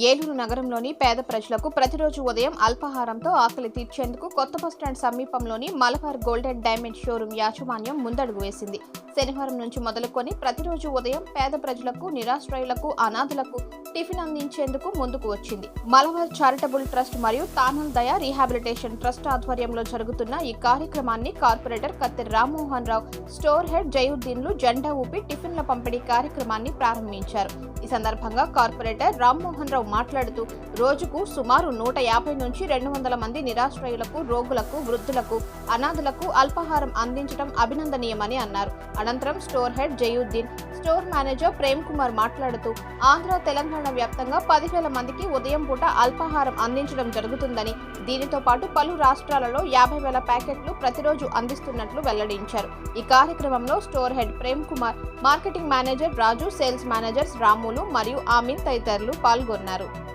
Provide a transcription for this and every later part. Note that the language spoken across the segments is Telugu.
ఏలూరు నగరంలోని పేద ప్రజలకు ప్రతిరోజు ఉదయం అల్పాహారంతో ఆకలి తీర్చేందుకు కొత్త బస్టాండ్ సమీపంలోని మలబార్ గోల్డెన్ డైమండ్ షోరూం యాజమాన్యం ముందడుగు వేసింది. శనివారం నుంచి మొదలుకొని ప్రతిరోజు ఉదయం పేద ప్రజలకు నిరాశ్రయులకు అనాథులకు టిఫిన్ అందించేందుకు ముందుకు వచ్చింది. మలబార్ చారిటబుల్ ట్రస్ట్ మరియు తానల్ దయ రీహాబిలిటేషన్ ట్రస్ట్ ఆధ్వర్యంలో జరుగుతున్న ఈ కార్యక్రమాన్ని corporator Katti Rammohan Rao store head జయుద్దీన్లు జెండా ఊపి టిఫిన్ల పంపిణీ కార్యక్రమాన్ని ప్రారంభించారు. సందర్భంగా కార్పొరేటర్ రామ్మోహన్ రావు మాట్లాడుతూ రోజుకు సుమారు నూట యాభై నుంచి రెండు వందల మంది నిరాశ్రయులకు రోగులకు వృద్ధులకు అనాథులకు అల్పాహారం అందించడం అభినందనీయమని అన్నారు. అనంతరం store head Jayuddin store manager Prem Kumar మాట్లాడుతూ ఆంధ్ర తెలంగాణ వ్యాప్తంగా పదివేల మందికి ఉదయం పూట అల్పాహారం అందించడం జరుగుతుందని దీనితో పాటు పలు రాష్ట్రాలలో యాభై వేల ప్యాకెట్లు ప్రతిరోజు అందిస్తున్నట్లు వెల్లడించారు. ఈ కార్యక్రమంలో store head Prem Kumar marketing manager Raju sales managers Ramulu మరియు ఆమిన్ తదితరులు పాల్గొన్నారు.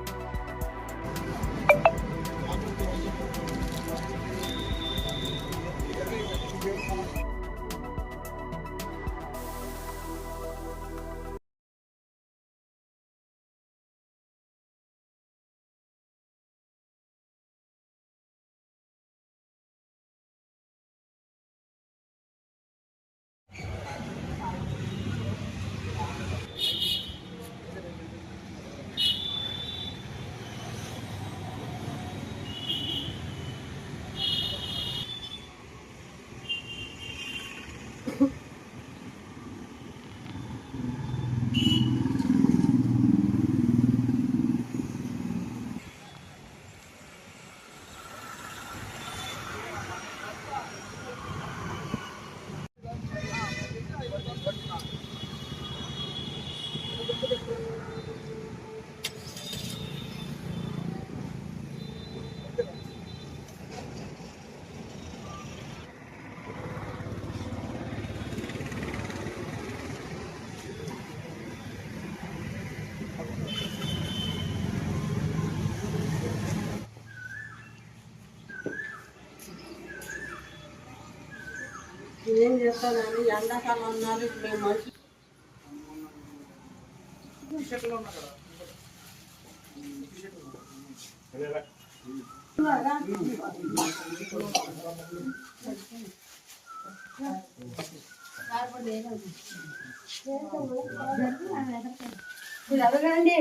ఏం చేస్తానని ఎండాకాలం ఉన్నారు ఇప్పుడు మేము మనుషులు. మీరు అడగండి.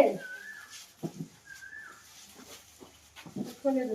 తీసుకోలేదు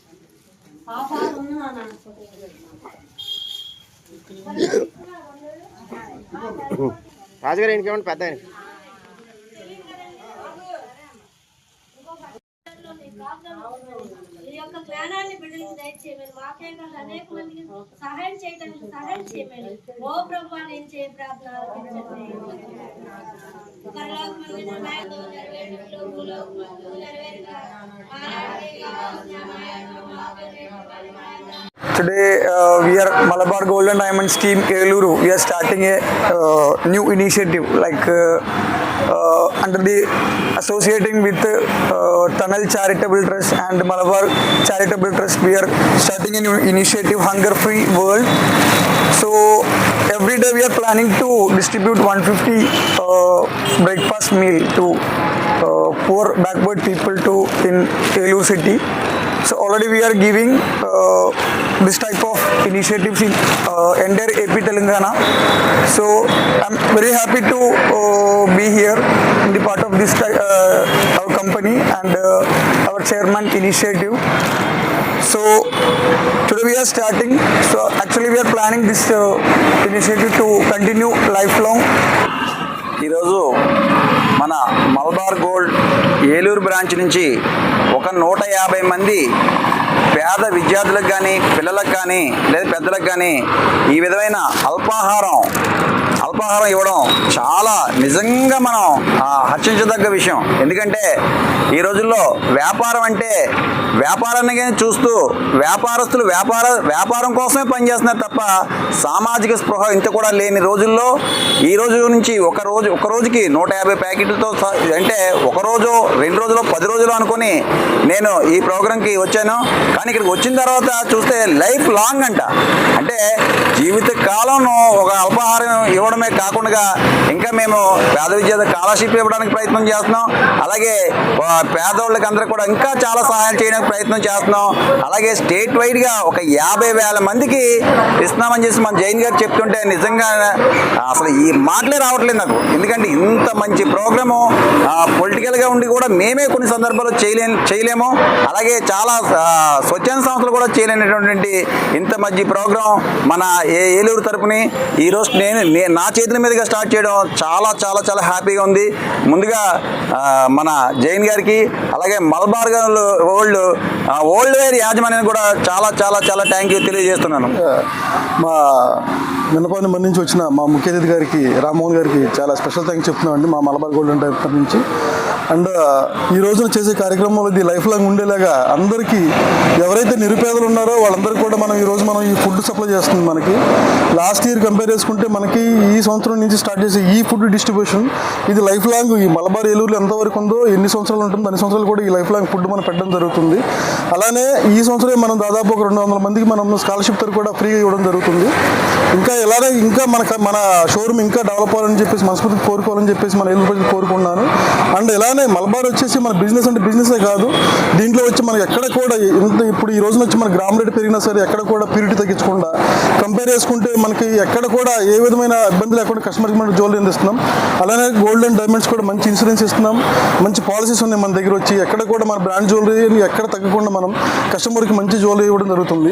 ఇలా ఆయనకి. రాజుగారు ఇంకేమంటే పెద్ద ఈ యొక్క జ్ఞానాన్ని బిడ్డలకు దయచేయమని మాకే కాదు అనేక మందికి సహాయం చేయడానికి సహాయం చేయమని. ఓ ప్రభు నేను చేయ ప్రార్థన Today uh, we are Malabar Golden Diamond Scheme Eluru. We are starting a uh, new initiative like uh, uh, under the associating with uh, Tunnel Charitable Trust and Malabar Charitable Trust. We are starting an initiative, Hunger Free World. So every day we are planning to distribute 150 uh, breakfast meal to uh, poor backward people to in Eluru city. So already we are giving uh, this type of initiatives in uh, entire AP Telangana. So I'm very happy to uh, be here in the part of this ti- uh, our company and uh, our chairman initiative. So today we are starting. So actually we are planning this uh, initiative to continue lifelong. ఈరోజు మన మల్బార్ గోల్డ్ ఏలూరు బ్రాంచ్ నుంచి ఒక నూట యాభై మంది పేద విద్యార్థులకు కానీ పిల్లలకు కానీ లేదా పెద్దలకు కానీ ఈ విధమైన అల్పాహారం అల్పాహారం ఇవ్వడం చాలా నిజంగా మనం హర్షించదగ్గ విషయం. ఎందుకంటే ఈ రోజుల్లో వ్యాపారం అంటే వ్యాపారాన్ని చూస్తూ వ్యాపారస్తులు వ్యాపార వ్యాపారం కోసమే పనిచేస్తున్నారు తప్ప సామాజిక స్పృహ ఇంత కూడా లేని రోజుల్లో ఈ రోజు నుంచి ఒక రోజు ఒక రోజుకి నూట యాభై ప్యాకెట్లతో అంటే ఒక రోజు రెండు రోజులు పది రోజులు అనుకొని నేను ఈ ప్రోగ్రాంకి వచ్చాను. కానీ ఇక్కడికి వచ్చిన తర్వాత చూస్తే లైఫ్ లాంగ్ అంట. అంటే జీవిత కాలంలో ఒక అల్పాహారం ఇవ్వడం ఇవ్వడమే కాకుండా ఇంకా మేము పేద విద్యార్థి స్కాలర్షిప్ ఇవ్వడానికి ప్రయత్నం చేస్తున్నాం. అలాగే పేదవాళ్ళకి అందరూ కూడా ఇంకా చాలా సహాయం చేయడానికి ప్రయత్నం చేస్తున్నాం. అలాగే స్టేట్ వైడ్గా ఒక యాభై వేల మందికి ఇస్తున్నామని చేసి మన జైన్ గారు చెప్తుంటే నిజంగా అసలు ఈ మాటలే రావట్లేదు నాకు. ఎందుకంటే ఇంత మంచి ప్రోగ్రాము పొలిటికల్గా ఉండి కూడా మేమే కొన్ని సందర్భాల్లో చేయలే చేయలేము. అలాగే చాలా స్వచ్ఛంద సంస్థలు కూడా చేయలేనటువంటి ఇంత మంచి ప్రోగ్రాం మన ఏ ఏలూరు తరపుని ఈరోజు నేను నా చేతుల మీదుగా స్టార్ట్ చేయడం చాలా చాలా చాలా హ్యాపీగా ఉంది. ముందుగా మన జైన్ గారికి అలాగే మల్బార్ గారు ఓల్డ్ ఓల్డ్ వేర్ యాజమాన్యానికి కూడా చాలా చాలా చాలా థ్యాంక్ యూ తెలియజేస్తున్నాను. మా మినపాని మంది నుంచి వచ్చిన మా ముఖ్య అతిథి గారికి రామ్మోహన్ గారికి చాలా స్పెషల్ థ్యాంక్స్ చెప్తున్నాం అండి మా మలబార్ గోల్డెన్ టైప్ నుంచి. అండ్ ఈ రోజున చేసే కార్యక్రమంలో ఇది లైఫ్ లాంగ్ ఉండేలాగా అందరికీ ఎవరైతే నిరుపేదలు ఉన్నారో వాళ్ళందరికీ కూడా మనం ఈ రోజు మనం ఈ ఫుడ్ సప్లై చేస్తుంది మనకి. లాస్ట్ ఇయర్ కంపేర్ చేసుకుంటే మనకి ఈ సంవత్సరం నుంచి స్టార్ట్ చేసే ఈ ఫుడ్ డిస్ట్రిబ్యూషన్ ఇది లైఫ్ లాంగ్ ఈ మలబార్ ఏలూరులో ఎంతవరకు ఉందో ఎన్ని సంవత్సరాలు ఉంటుందో అన్ని సంవత్సరాలు కూడా ఈ లైఫ్ లాంగ్ ఫుడ్ మనం పెట్టడం జరుగుతుంది. అలానే ఈ సంవత్సరం మనం దాదాపు ఒక రెండు వందల మందికి మనం స్కాలర్షిప్ కూడా ఫ్రీగా ఇవ్వడం జరుగుతుంది. ఇంకా ఎలానే ఇంకా మన మన షోరూమ్ ఇంకా డెవలప్ అవ్వాలని చెప్పేసి మనస్ఫూర్తిగా కోరుకోవాలని చెప్పేసి మన ఏళ్ళు ప్రజలు కోరుకున్నాను అండ్ ఇలానే మలబార్ వచ్చేసి మన బిజినెస్ అంటే బిజినెసే కాదు. దీంట్లో వచ్చి మనకి ఎక్కడ కూడా ఇంత ఇప్పుడు ఈ రోజున వచ్చి మన గ్రామ రేటు పెరిగినా సరే ఎక్కడ కూడా ప్యూరిటీ తగ్గించకుండా కంపేర్ చేసుకుంటే మనకి ఎక్కడ కూడా ఏ విధమైన ఇబ్బంది లేకుండా కస్టమర్కి మనం జ్యువెలరీ అందిస్తున్నాం. అలానే గోల్డ్ అండ్ డైమండ్స్ కూడా మంచి ఇన్సూరెన్స్ ఇస్తున్నాం. మంచి పాలసీస్ ఉన్నాయి మన దగ్గర వచ్చి. ఎక్కడ కూడా మన బ్రాండ్ జ్యువెలరీని ఎక్కడ తగ్గకుండా మనం కస్టమర్కి మంచి జ్యువెలరీ ఇవ్వడం జరుగుతుంది.